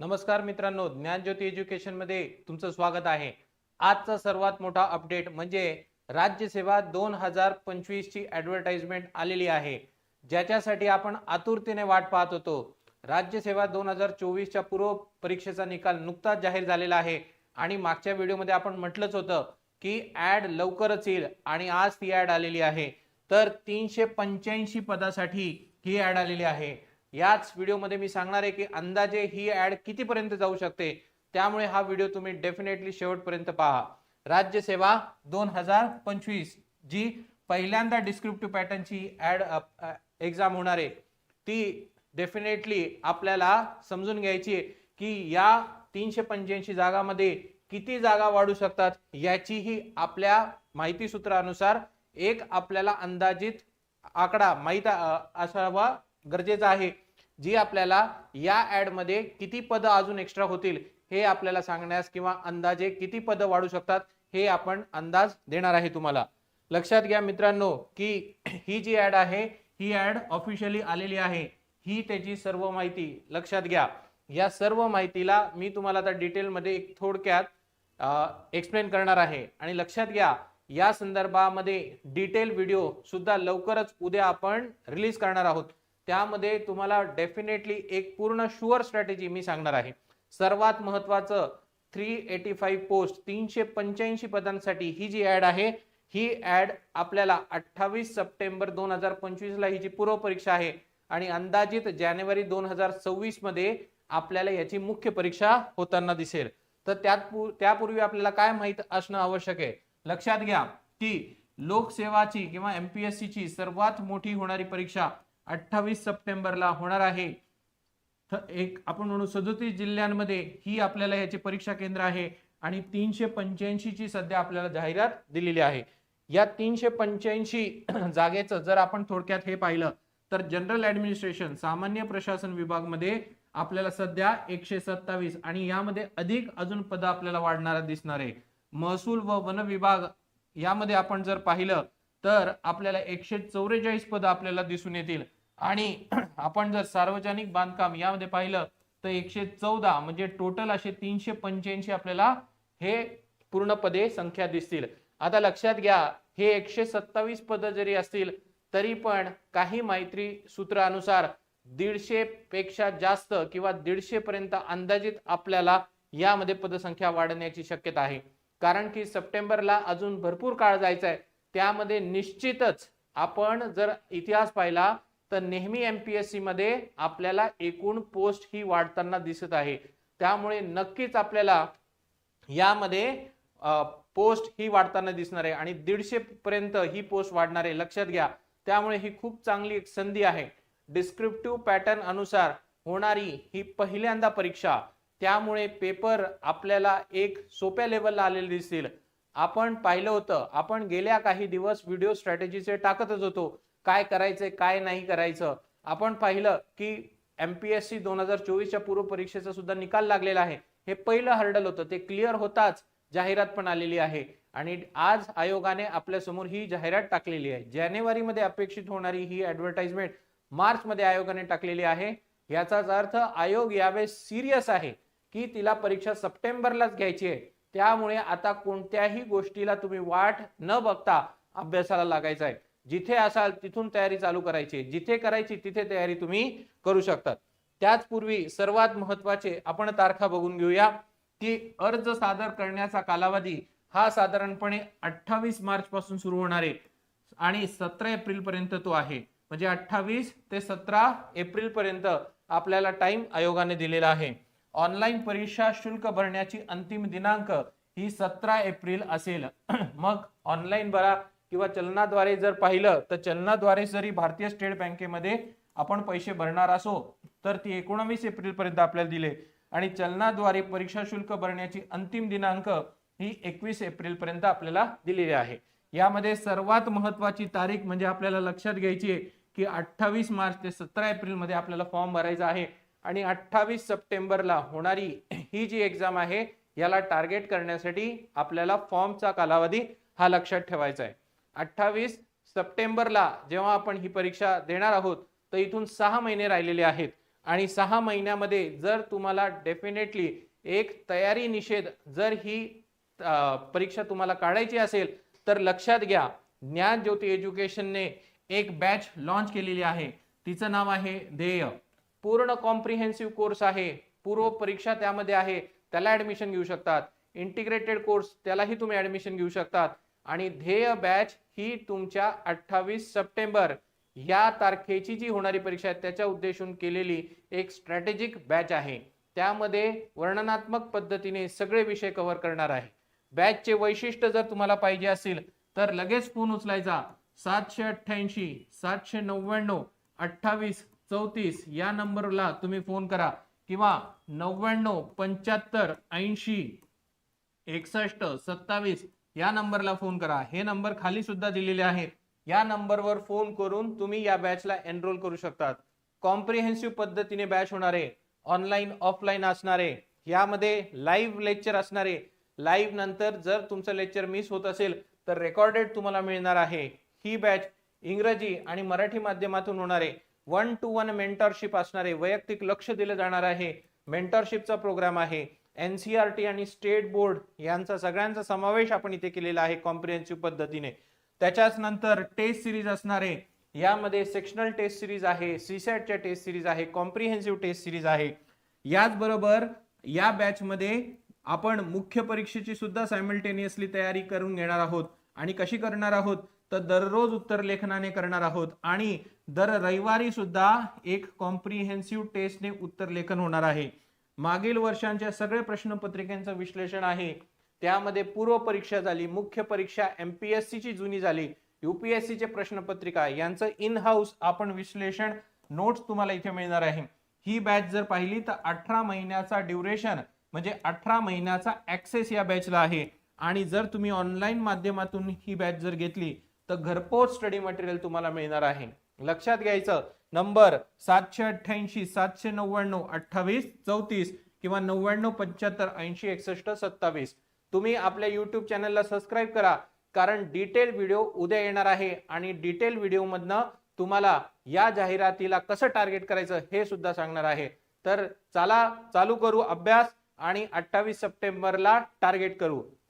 नमस्कार मित्रांनो ज्ञानज्योती एज्युकेशनमध्ये तुमचं स्वागत आहे. आजचा सर्वात मोठा अपडेट म्हणजे राज्यसेवा दोन हजार पंचवीस ची ऍडव्हर्टाइजमेंट आलेली आहे. ज्याच्यासाठी आपण आतुरतेने वाट पाहत होतो. राज्यसेवा दोन हजार चोवीसच्या पूर्व परीक्षेचा निकाल नुकताच जाहीर झालेला आहे. आणि मागच्या व्हिडिओमध्ये आपण म्हटलंच होतं की ऍड लवकरच येईल आणि आज ती ऍड आलेली आहे. तर तीनशे पंच्याऐंशी पदासाठी ही ऍड आलेली आहे. याच व्हिडिओमध्ये मी सांगणार आहे की अंदाजे ही ऍड कितीपर्यंत जाऊ शकते त्यामुळे हा व्हिडिओ तुम्ही डेफिनेटली शेवटपर्यंत पहा. राज्यसेवा दोन हजार पंचवीस जी पहिल्यांदा डिस्क्रिप्टिव्ह पॅटर्नची ऍड एक्झाम होणार आहे ती डेफिनेटली आपल्याला समजून घ्यायची आहे की या तीनशे पंच्याऐंशी जागामध्ये किती जागा वाढू शकतात याचीही आपल्या माहिती सूत्रानुसार एक आपल्याला अंदाजित आकडा माहीत असावा गरजेचं आहे. जी आपल्याला या ॲडमध्ये किती पद अजून एक्स्ट्रा होतील हे आपल्याला सांगण्यास किंवा अंदाजे किती पद वाढू शकतात हे आपण अंदाज देणार आहे तुम्हाला. लक्षात घ्या मित्रांनो की ही जी ऍड आहे ही ऍड ऑफिशियली आलेली आहे. ही त्याची सर्व माहिती लक्षात घ्या. या सर्व माहितीला मी तुम्हाला आता डिटेलमध्ये एक थोडक्यात एक्सप्लेन करणार आहे. आणि लक्षात घ्या या संदर्भामध्ये डिटेल व्हिडिओ सुद्धा लवकरच उद्या आपण रिलीज करणार आहोत. त्यामध्ये तुम्हाला डेफिनेटली एक पूर्ण शुअर स्ट्रॅटेजी मी सांगणार आहे. सर्वात महत्वाचं थ्री एटी फाईव्ह पोस्ट तीनशे पंच्याऐंशी पदांसाठी ही जी ॲड आहे ही ॲड आपल्याला अठ्ठावीस सप्टेंबर दोन हजार पंचवीसला ही जी पूर्व परीक्षा आहे आणि अंदाजित जानेवारी दोन हजार सव्वीसमध्ये आपल्याला याची मुख्य परीक्षा होताना दिसेल. तर त्यात त्यापूर्वी आपल्याला काय माहीत असणं आवश्यक आहे? लक्षात घ्या की लोकसेवाची किंवा एमपीएससी ची सर्वात मोठी होणारी परीक्षा अठ्ठावीस सप्टेंबरला होणार आहे. एक आपण म्हणू सदोतीस जिल्ह्यांमध्ये ही आपल्याला याची परीक्षा केंद्र आहे आणि तीनशे पंच्याऐंशी ची सध्या आपल्याला जाहिरात दिलेली आहे. या तीनशे पंच्याऐंशी जागेचं जर आपण थोडक्यात हे पाहिलं तर जनरल ऍडमिनिस्ट्रेशन सामान्य प्रशासन विभागमध्ये आपल्याला सध्या एकशे सत्तावीस आणि यामध्ये अधिक अजून पद आपल्याला वाढणारा दिसणार आहे. महसूल व वन विभाग यामध्ये आपण जर पाहिलं तर आपल्याला एकशे चौवेचाळीस पद आपल्याला दिसून येतील. आणि आपण जर सार्वजनिक बांधकाम यामध्ये पाहिलं तर एकशे चौदा म्हणजे टोटल असे तीनशे पंच्याऐंशी आपल्याला हे पूर्ण पदे संख्या दिसतील. आता लक्षात घ्या हे एकशे सत्तावीस पद जरी असतील तरी पण काही माहिती सूत्रानुसार दीडशे पेक्षा जास्त किंवा दीडशे पर्यंत अंदाजित आपल्याला यामध्ये पदसंख्या वाढण्याची शक्यता आहे. कारण की सप्टेंबरला अजून भरपूर काळ जायचा आहे त्यामध्ये निश्चितच आपण जर इतिहास पाहिला तर नेहमी एमपीएससी मध्ये आपल्याला एकूण पोस्ट ही वाढताना दिसत आहे. त्यामुळे नक्कीच आपल्याला यामध्ये पोस्ट ही वाढताना दिसणार आहे आणि दीडशे पर्यंत ही पोस्ट वाढणार आहे. लक्षात घ्या त्यामुळे ही खूप चांगली एक संधी आहे. डिस्क्रिप्टिव्ह पॅटर्न अनुसार होणारी ही पहिल्यांदा परीक्षा त्यामुळे पेपर आपल्याला एक सोप्या लेवलला आलेले दिसतील आपण पाहिलं होतं आपण गेल्या काही दिवस व्हिडिओ स्ट्रॅटेजीचे टाकतच होतो. काय करायचंय काय नाही करायचं. आपण पाहिलं की एमपीएससी दोन हजार चोवीसच्या पूर्व परीक्षेचा सुद्धा निकाल लागलेला आहे. हे पहिलं हर्डल होतं. ते क्लिअर होताच जाहिरात पण आलेली आहे. आणि आज आयोगाने आपल्यासमोर ही जाहिरात टाकलेली आहे. जानेवारीमध्ये अपेक्षित होणारी ही ऍडव्हर्टाइजमेंट मार्च मध्ये आयोगाने टाकलेली आहे. याचाच अर्थ आयोग यावेळेस सिरियस आहे की तिला परीक्षा सप्टेंबरलाच घ्यायची आहे. त्यामुळे आता कोणत्याही गोष्टीला तुम्ही वाट न बघता अभ्यासाला लागायचं आहे. जिथे असाल तिथून तयारी चालू करायची जिथे करायची तिथे तयारी तुम्ही करू शकतात. त्याचपूर्वी सर्वात महत्त्वाचे आपण तारखा बघून घेऊया. की अर्ज सादर करण्याचा कालावधी हा साधारणपणे अठ्ठावीस मार्च पासून सुरू होणार आहे आणि सतरा एप्रिल पर्यंत तो आहे. म्हणजे अठ्ठावीस ते सतरा एप्रिल पर्यंत आपल्याला टाइम आयोगाने दिलेला आहे. ऑनलाईन परीक्षा शुल्क भरण्याची अंतिम दिनांक ही सतरा एप्रिल असेल. मग ऑनलाईन भरा किंवा चलनाद्वारे जर पाहिलं तर चलनाद्वारे जरी भारतीय स्टेट बँकेमध्ये आपण पैसे भरणार असो तर ती एकोणावीस एप्रिल पर्यंत आपल्याला दिले. आणि चलनाद्वारे परीक्षा शुल्क भरण्याची अंतिम दिनांक ही एकवीस एप्रिल पर्यंत आपल्याला दिलेली आहे. यामध्ये सर्वात महत्वाची तारीख म्हणजे आपल्याला लक्षात घ्यायची आहे की अठ्ठावीस मार्च ते सतरा एप्रिलमध्ये आपल्याला फॉर्म भरायचा आहे. आणि अठ्ठावीस सप्टेंबरला होणारी ही जी एक्झाम आहे याला टार्गेट करण्यासाठी आपल्याला फॉर्मचा कालावधी हा लक्षात ठेवायचा आहे. अठ्ठावीस सप्टेंबरला जेव्हा आपण ही परीक्षा देणार आहोत तर इथून सहा महिने राहिलेले आहेत. आणि सहा महिन्यामध्ये जर तुम्हाला डेफिनेटली एक तयारी निषेध जर ही परीक्षा तुम्हाला काढायची असेल तर लक्षात घ्या ज्ञान ज्योती एज्युकेशनने एक बॅच लॉन्च केलेली आहे. तिचं नाव आहे ध्येय. पूर्ण कॉम्प्रिहेन्सिव्ह कोर्स आहे. पूर्व परीक्षा त्यामध्ये आहे. त्याला ऍडमिशन घेऊ शकतात. इंटिग्रेटेड कोर्स त्यालाही तुम्ही ऍडमिशन घेऊ शकतात. आणि ध्येय बॅच ही तुमच्या अठ्ठावीस सप्टेंबर या तारखेची जी होणारी परीक्षा आहे त्याच्या उद्देशून केलेली एक स्ट्रॅटेजिक बॅच आहे. त्यामध्ये वर्णनात्मक पद्धतीने सगळे विषय कव्हर करणार आहे. बॅचचे वैशिष्ट्य जर तुम्हाला पाहिजे असेल तर लगेच फोन उचलायचा. सातशे अठ्ठ्याऐंशी सातशे नव्याण्णव अठ्ठावीस चौतीस या नंबरला तुम्ही फोन करा. किंवा नव्याण्णव पंच्याहत्तर ऐंशी एकसष्ट सत्तावीस या नंबरला फोन करा. हे नंबर खाली सुद्धा दिलेले आहेत. या नंबरवर फोन करून तुम्ही या बॅचला एनरोल करू शकतात. कॉम्प्रिहेन्सिव्ह पद्धतीने बॅच होणारे ऑनलाईन ऑफलाईन असणारे यामध्ये लाईव्ह लेक्चर असणारे लाईव्ह नंतर जर तुमचं लेक्चर मिस होत असेल तर रेकॉर्डेड तुम्हाला मिळणार आहे. ही बॅच इंग्रजी आणि मराठी माध्यमातून होणारे वन टू वन मेंटरशिप असणारे वैयक्तिक लक्ष दिलं जाणार आहे. मेंटरशिपचा प्रोग्राम आहे. एनसीआरटी आणि स्टेट बोर्ड यांचा सगळ्यांचा समावेश आपण इथे केलेला आहे कॉम्प्रिहेन्सिव्ह पद्धतीने. त्याच्याच नंतर टेस्ट सिरीज असणारे यामध्ये सेक्शनल टेस्ट सिरीज आहे सीसॅटच्या टेस्ट सिरीज आहे कॉम्प्रिहेन्सिव्ह टेस्ट सिरीज आहे. याचबरोबर या बॅचमध्ये आपण मुख्य परीक्षेची सुद्धा सायमल्टेनियसली तयारी करून घेणार आहोत. आणि कशी करणार आहोत? तर दररोज उत्तर लेखनाने करणार आहोत. आणि दर रविवारी सुद्धा एक कॉम्प्रिहेन्सिव्ह टेस्टने उत्तर लेखन होणार आहे. मागील वर्षांच्या सगळे प्रश्नपत्रिकांचं विश्लेषण आहे. त्यामध्ये पूर्व परीक्षा झाली मुख्य परीक्षा एम पी एस सीची जुनी झाली युपीएससीचे प्रश्नपत्रिका यांचं इन हाऊस आपण विश्लेषण नोट्स तुम्हाला इथे मिळणार आहे. ही बॅच जर पाहिली तर अठरा महिन्याचा ड्युरेशन म्हणजे अठरा महिन्याचा ऍक्सेस या बॅचला आहे. आणि जर तुम्ही ऑनलाईन माध्यमातून ही बॅच जर घेतली तर घरपोच स्टडी मटेरियल तुम्हाला मिळणार आहे. लक्षात घ्यायचं नंबर सातशे अठ्ठ्याऐंशी सातशे नव्याण्णव अठ्ठावीस चौतीस किंवा नव्याण्णव पंच्याहत्तर ऐंशी एकसष्ट सत्तावीस. तुम्ही आपल्या युट्यूब चॅनलला सबस्क्राईब करा कारण डिटेल व्हिडिओ उद्या येणार आहे आणि डिटेल व्हिडिओमधनं तुम्हाला या जाहिरातीला कसं टार्गेट करायचं हे सुद्धा सांगणार आहे. तर चला चालू करू अभ्यास आणि अठ्ठावीस सप्टेंबरला टार्गेट करू.